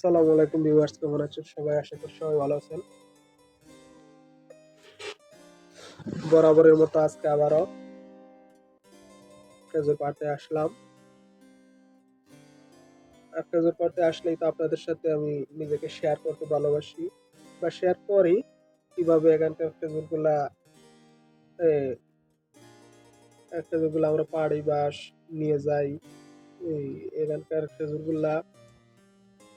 আসসালামু আলাইকুম ভিউয়ার্স, কেমন আছেন? সবাই আশা করি সবাই ভালো আছেন। বরাবরের মতো আজকে আবারও খেজুর পাড়তে আসলাম। আর খেজুর পাড়তে আসলেই তো আপনাদের সাথে আমি নিজেকে শেয়ার করতে ভালোবাসি বা শেয়ার করি কীভাবে এখানকার খেজুরগুলা খেজুরগুলা আমরা পাড়ি বাস নিয়ে যাই এখানকার খেজুরগুলা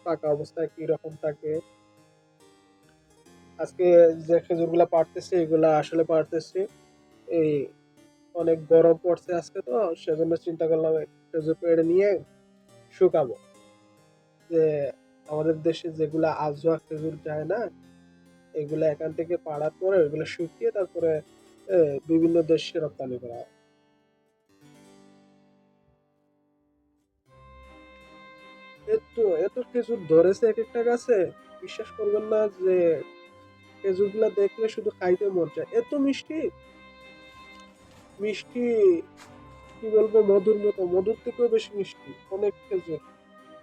পাকা অবস্থায় কি রকম থাকে? আজকে যে খেজুরগুলা পাড়তেছে, এগুলা আসলে পাড়তেছে। এই অনেক গরম পড়ছে আজকে তো, সেজন্য চিন্তা করলাম খেজুর পেড়ে নিয়ে শুকাবো। যে আমাদের দেশে যেগুলা আজোয়া খেজুর যায় না, এগুলা এখান থেকে পাড়ার পরে ওইগুলো শুকিয়ে তারপরে বিভিন্ন দেশে রপ্তানি করা হয়। এত এত ধরেছে এক একটা গাছে? বিশ্বাস করবেন না যে দেখলে শুধু খাইতে মন চায়। এত মিষ্টি? মিষ্টি, কি বলব, মধুর মতো। মধুর থেকেও বেশি মিষ্টি, অনেক খেজুর।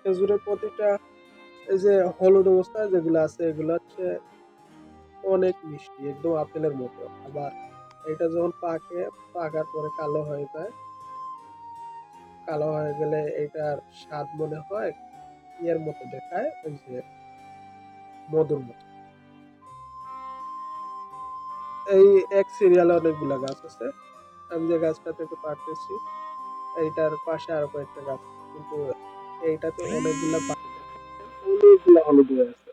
খেজুরের প্রতিটা এই যে হলুদ অবস্থায় যেগুলো আছে, এগুলো হচ্ছে অনেক মিষ্টি, একদম আপেলের মতো। আবার এটা যখন পাকে, পাকার পরে কালো হয়ে যায়। কালো হয়ে গেলে এটার স্বাদ মনে হয়। ইয়ের মতো দেখায় ওই যে মধুর মতো। এই এক সিরিয়ালে অনেকগুলো গাছ আছে। আমি যে গাছটা থেকে পারতেছি এইটার পাশে আরও কয়েকটা গাছ। কিন্তু এইটাতে অনেকগুলা পা- অনেকগুলা হলুদ হয়ে আছে।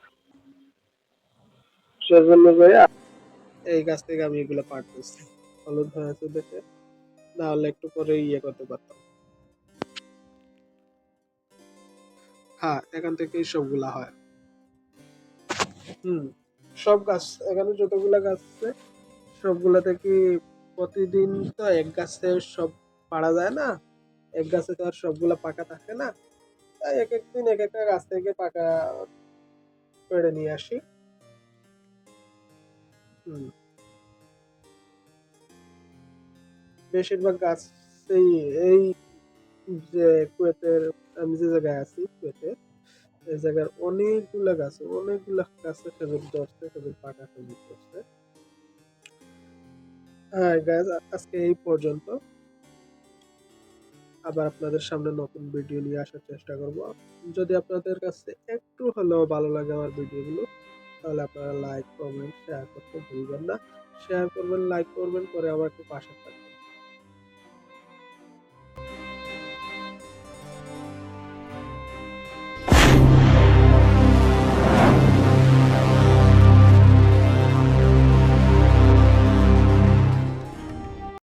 সেজন্য ভাইয়া এই গাছ থেকে আমি এগুলা পারতেছি হলুদ হয়ে আছে দেখে না হলে একটু পরে ইয়ে করতে পারতাম। হ্যাঁ এখান থেকেই সবগুলা হয়। হুম, সব গাছ, এখানে যতগুলা গাছ আছে, সবগুলা থেকে প্রতিদিন তো এক গাছে সব পাড়া যায় না। এক গাছে তো আর সবগুলা পাকা থাকে না। তাই এক এক দিন এক একটা গাছ থেকে পাকা পেড়ে নিয়ে আসি। হুম, বেশিরভাগ গাছ এই এই যে কুয়েতের, আমি যে জায়গায় আছি কুয়েতে জায়গার অনেকগুলা গাছ, অনেকগুলা গাছে খেজুর ধরছে, খেজুর পাকা খেজুর ধরছে। হ্যাঁ গাছ আজকে এই পর্যন্ত। আবার আপনাদের সামনে নতুন ভিডিও নিয়ে আসার চেষ্টা করব। যদি আপনাদের কাছে একটু হলেও ভালো লাগে আমার ভিডিওগুলো তাহলে আপনারা লাইক কমেন্ট শেয়ার করতে ভুলবেন না। শেয়ার করবেন লাইক করবেন, করে আমার একটু পাশে থাকবেন।